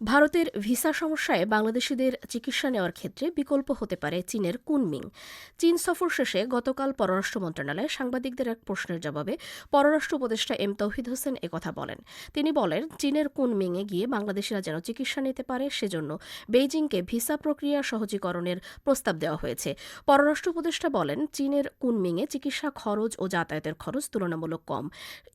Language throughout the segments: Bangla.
ভারতের ভিসা সমস্যায় বাংলাদেশিদের চিকিৎসা নেওয়ার ক্ষেত্রে বিকল্প হতে পারে চীনের কুনমিং। চীন সফর শেষে গতকাল পররাষ্ট্র মন্ত্রণালয়ে সাংবাদিকদের এক প্রশ্নের জবাবে পররাষ্ট্র উপদেষ্টা এম তৌহিদ হোসেন একথা বলেন। তিনি বলেন, চীনের কুনমিংয়ে গিয়ে বাংলাদেশিরা যেন চিকিৎসা নিতে পারে, সেজন্য বেইজিংকে ভিসা প্রক্রিয়া সহজীকরণের প্রস্তাব দেওয়া হয়েছে। পররাষ্ট্র উপদেষ্টা বলেন, চীনের কুনমিংয়ে চিকিৎসা খরচ ও যাতায়াতের খরচ তুলনামূলক কম।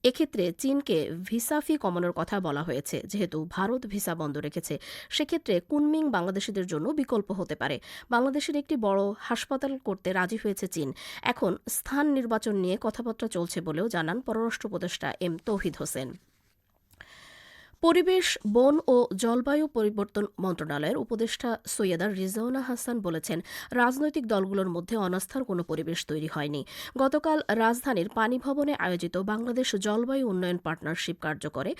এক্ষেত্রে চীনকে ভিসা ফি কমানোর কথা বলা হয়েছে, যেহেতু ভারত ভিসা বন্ধ রেখেছে। সেক্ষেত্রে কুনমিং বাংলাদেশিদের জন্য বিকল্প হতে পারে। বাংলাদেশের একটি বড় হাসপাতাল করতে রাজি হয়েছে চীন। এখন স্থান নির্বাচন নিয়ে কথাবার্তা চলছে বলেও জানান পররাষ্ট্র উপদেষ্টা এম তৌহিদ হোসেন। পরিবেশ, বন ও জলবায়ু পরিবর্তন মন্ত্রণালয়ের উপদেষ্টা সৈয়দা রিজওয়ানা হাসান বলেছেন, রাজনৈতিক দলগুলোর মধ্যে অনাস্থার কোনো পরিবেশ তৈরি হয়নি। গতকাল রাজধানীর পানি ভবনে আয়োজিত বাংলাদেশ জলবায়ু উন্নয়ন পার্টনারশিপ কার্যকরে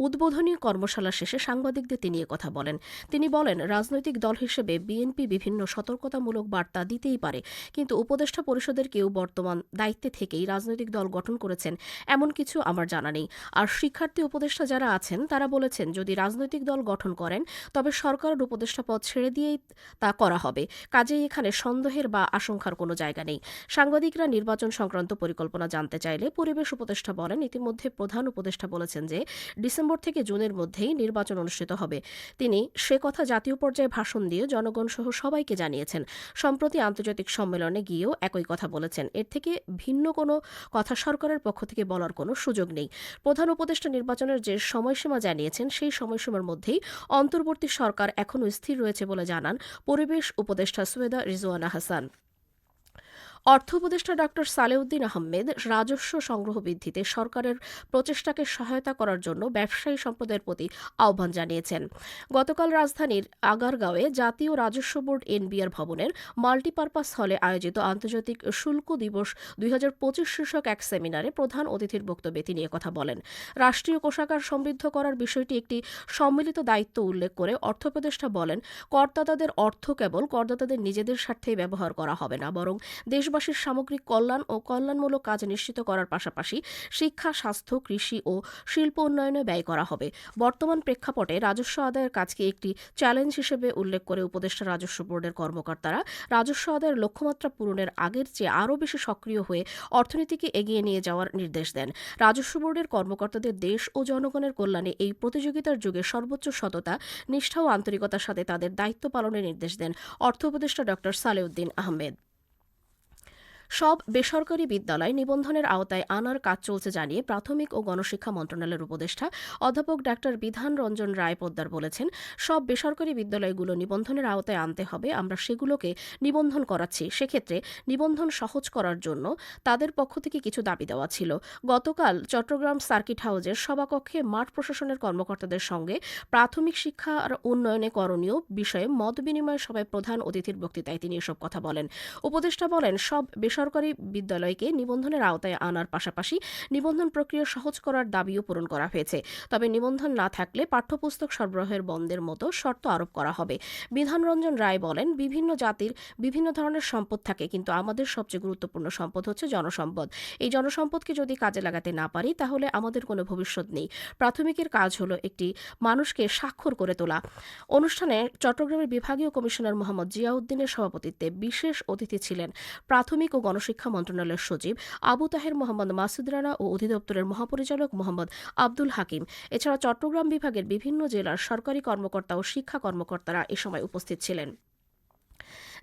উদ্বোধনী কর্মশালা শেষে সাংবাদিকদের তিনি কথা বলেন। তিনি বলেন, রাজনৈতিক দল হিসেবে বিএনপি বিভিন্ন সতর্কতামূলক বার্তা দিতেই পারে, কিন্তু উপদেষ্টা পরিষদের কেউ বর্তমান দায়িত্বে থেকেই রাজনৈতিক দল গঠন করেছেন এমন কিছু আমার জানা নেই। আর শিক্ষার্থী উপদেষ্টা যারা আছেন, তারা বলেছেন, যদি রাজনৈতিক দল গঠন করেন, তবে সরকারের উপদেষ্টা পদ ছেড়ে দিয়েই তা করা হবে। কাজেই এখানে সন্দেহের বা আশঙ্কার কোনো জায়গা নেই। সাংবাদিকরা নির্বাচন সংক্রান্ত পরিকল্পনা জানতে চাইলে পরিবেশ উপদেষ্টা বলেন, ইতিমধ্যে প্রধান উপদেষ্টা বলেছেন যে ডিসেম্বর ডিসেম্বর থেকে জুনের মধ্যেই নির্বাচন অনুষ্ঠিত হবে। তিনি সে কথা জাতীয় পর্যায়ে ভাষণ দিয়ে জনগণ সহ সবাইকে জানিয়েছেন। সম্প্রতি আন্তর্জাতিক সম্মেলনে গিয়েও একই কথা বলেছেন। এর থেকে ভিন্ন কোনো কথা সরকারের পক্ষ থেকে বলার কোনো সুযোগ নেই। প্রধান উপদেষ্টা নির্বাচনের যে সময়সীমা জানিয়েছেন, সেই সময়সীমার মধ্যেই অন্তর্বর্তী সরকার এখনও স্থির রয়েছে বলে জানান পরিবেশ উপদেষ্টা সুয়েদা রিজওয়ানা হাসান। অর্থ উপদেষ্টা ড সালেউদ্দিন আহমেদ রাজস্ব সংগ্রহ বৃদ্ধিতে সরকারের প্রচেষ্টাকে সহায়তা করার জন্য ব্যবসায়ী সম্প্রদায়ের প্রতি আহ্বান জানিয়েছেন। গতকাল রাজধানীর আগারগাঁওয়ে জাতীয় রাজস্ব বোর্ড এনবিআর ভবনের মাল্টিপারপাস হলে আয়োজিত আন্তর্জাতিক শুল্ক দিবস দুই হাজার পঁচিশ শীর্ষক এক সেমিনারে প্রধান অতিথির বক্তব্যে তিনি কথা বলেন। রাষ্ট্রীয় কোষাগার সমৃদ্ধ করার বিষয়টি একটি সম্মিলিত দায়িত্ব উল্লেখ করে অর্থ উপদেষ্টা বলেন, করদাতাদের অর্থ কেবল করদাতাদের নিজেদের স্বার্থেই ব্যবহার করা হবে না, বরং দেশ দেশবাসীর সামগ্রিক কল্যাণ ও কল্যাণমূলক কাজ নিশ্চিত করার পাশাপাশি শিক্ষা, স্বাস্থ্য, কৃষি ও শিল্প উন্নয়নে ব্যয় করা হবে। বর্তমান প্রেক্ষাপটে রাজস্ব আদায়ের কাজকে একটি চ্যালেঞ্জ হিসেবে উল্লেখ করে উপদেষ্টা রাজস্ব বোর্ডের কর্মকর্তারা রাজস্ব আদায়ের লক্ষ্যমাত্রা পূরণের আগের চেয়ে আরও বেশি সক্রিয় হয়ে অর্থনীতিকে এগিয়ে নিয়ে যাওয়ার নির্দেশ দেন। রাজস্ব বোর্ডের কর্মকর্তাদের দেশ ও জনগণের কল্যাণে এই প্রতিযোগিতার যুগে সর্বোচ্চ সততা, নিষ্ঠা ও আন্তরিকতার সাথে তাদের দায়িত্ব পালনের নির্দেশ দেন অর্থ উপদেষ্টা ড সালেউদ্দিন আহমেদ। সব বেসরকারি বিদ্যালয় নিবন্ধনের আওতায় আনার কাজ চলছে জানিয়ে প্রাথমিক ও গণশিক্ষা মন্ত্রণালয়ের উপদেষ্টা অধ্যাপক ডাক্তার বিধান রঞ্জন রায় পোদ্দার বলেছেন, সব বেসরকারি বিদ্যালয়গুলো নিবন্ধনের আওতায় আনতে হবে, আমরা সেগুলোকে নিবন্ধন করাচ্ছি। সেক্ষেত্রে নিবন্ধন সহজ করার জন্য তাদের পক্ষ থেকে কিছু দাবি দেওয়া ছিল। গতকাল চট্টগ্রাম সার্কিট হাউজের সভাকক্ষে মাঠ প্রশাসনের কর্মকর্তাদের সঙ্গে প্রাথমিক শিক্ষার উন্নয়নে করণীয় বিষয়ে মত বিনিময় সভায় প্রধান অতিথির বক্তৃতায় তিনি এসব কথা বলেন। উপদেষ্টা বলেন, সব বেসরকারি বিদ্যালয়কে নিবন্ধনের আওতায় আনার পাশাপাশি নিবন্ধন প্রক্রিয়া সহজ করার দাবিও পূরণ করা হয়েছে। তবে নিবন্ধন না থাকলে পাঠ্যপুস্তক সরবরাহের বন্ধের মতো শর্ত আরোপ করা হবে। বিধানরঞ্জন রায় বলেন, বিভিন্ন জাতির বিভিন্ন ধরনের সম্পদ থাকে, কিন্তু আমাদের সবচেয়ে গুরুত্বপূর্ণ সম্পদ হচ্ছে জনসম্পদ। এই জনসম্পদকে যদি কাজে লাগাতে না পারি, তাহলে আমাদের কোনো ভবিষ্যৎ নেই। প্রাথমিকের কাজ হলো একটি মানুষকে স্বাক্ষর করে তোলা। অনুষ্ঠানে চট্টগ্রামের বিভাগীয় কমিশনার মোহাম্মদ জিয়াউদ্দিনের সভাপতিত্বে বিশেষ অতিথি ছিলেন প্রাথমিক ও গণশিক্ষা মন্ত্রণালয়ের সচিব আবু তাহের মোহাম্মদ মাসুদ রানা ও অধিদপ্তরের মহাপরিচালক মোহাম্মদ আব্দুল হাকিম। এছাড়া চট্টগ্রাম বিভাগের বিভিন্ন জেলার সরকারি কর্মকর্তা ও শিক্ষা কর্মকর্তারা এ সময় উপস্থিত ছিলেন।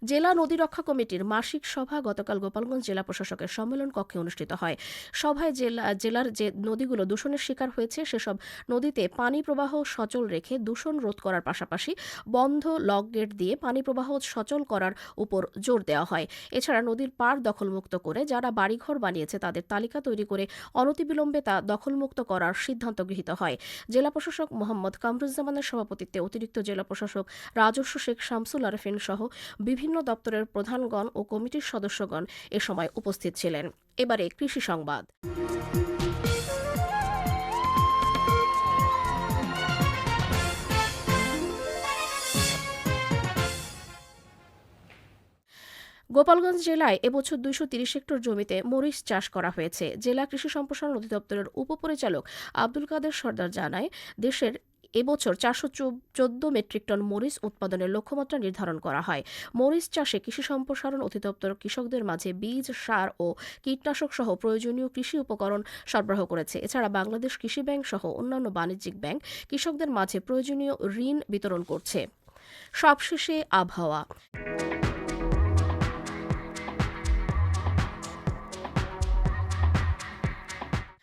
জেলা নদী রক্ষা কমিটির মাসিক সভা গতকাল গোপালগঞ্জ জেলা প্রশাসকের সম্মেলন কক্ষে অনুষ্ঠিত হয়। সভায় জেলা, জেলার যে নদীগুলো দূষণের শিকার হয়েছে, সেসব নদীতে পানি প্রবাহ সচল রেখে দূষণ রোধ করার পাশাপাশি বন্ধ লক গেট দিয়ে পানি প্রবাহ সচল করার উপর জোর দেওয়া হয়। এছাড়া নদীর পার দখলমুক্ত করে যারা বাড়িঘর বানিয়েছে, তাদের তালিকা তৈরি করে অনতিবিলম্বে তা দখলমুক্ত করার সিদ্ধান্ত গৃহীত হয়। জেলা প্রশাসক মোহাম্মদ কামরুজ্জামানের সভাপতিত্বে অতিরিক্ত জেলা প্রশাসক রাজস্ব শেখ শামসুল আরফিন সহ বিভিন্ন বিভিন্ন দপ্তরের প্রধানগণ ও কমিটির সদস্যগণ এ সময় উপস্থিত ছিলেন। এবারে কৃষি সংবাদ। গোপালগঞ্জ জেলায় এবছর দুইশো তিরিশ হেক্টর জমিতে মরিচ চাষ করা হয়েছে। জেলা কৃষি সম্প্রসারণ অধিদপ্তরের উপপরিচালক আব্দুল কাদের সর্দার জানায়, দেশের এবছর চারশো চোদ্দ মেট্রিক টন মরিচ উৎপাদনের লক্ষ্যমাত্রা নির্ধারণ করা হয়। মরিচ চাষে কৃষি সম্প্রসারণ অধিদপ্তর কৃষকদের মাঝে বীজ, সার ও কীটনাশক সহ প্রয়োজনীয় কৃষি উপকরণ সরবরাহ করেছে। এছাড়া বাংলাদেশ কৃষি ব্যাংক সহ অন্যান্য বাণিজ্যিক ব্যাংক কৃষকদের মাঝে প্রয়োজনীয় ঋণ বিতরণ করছে। সবশেষে আবহাওয়া।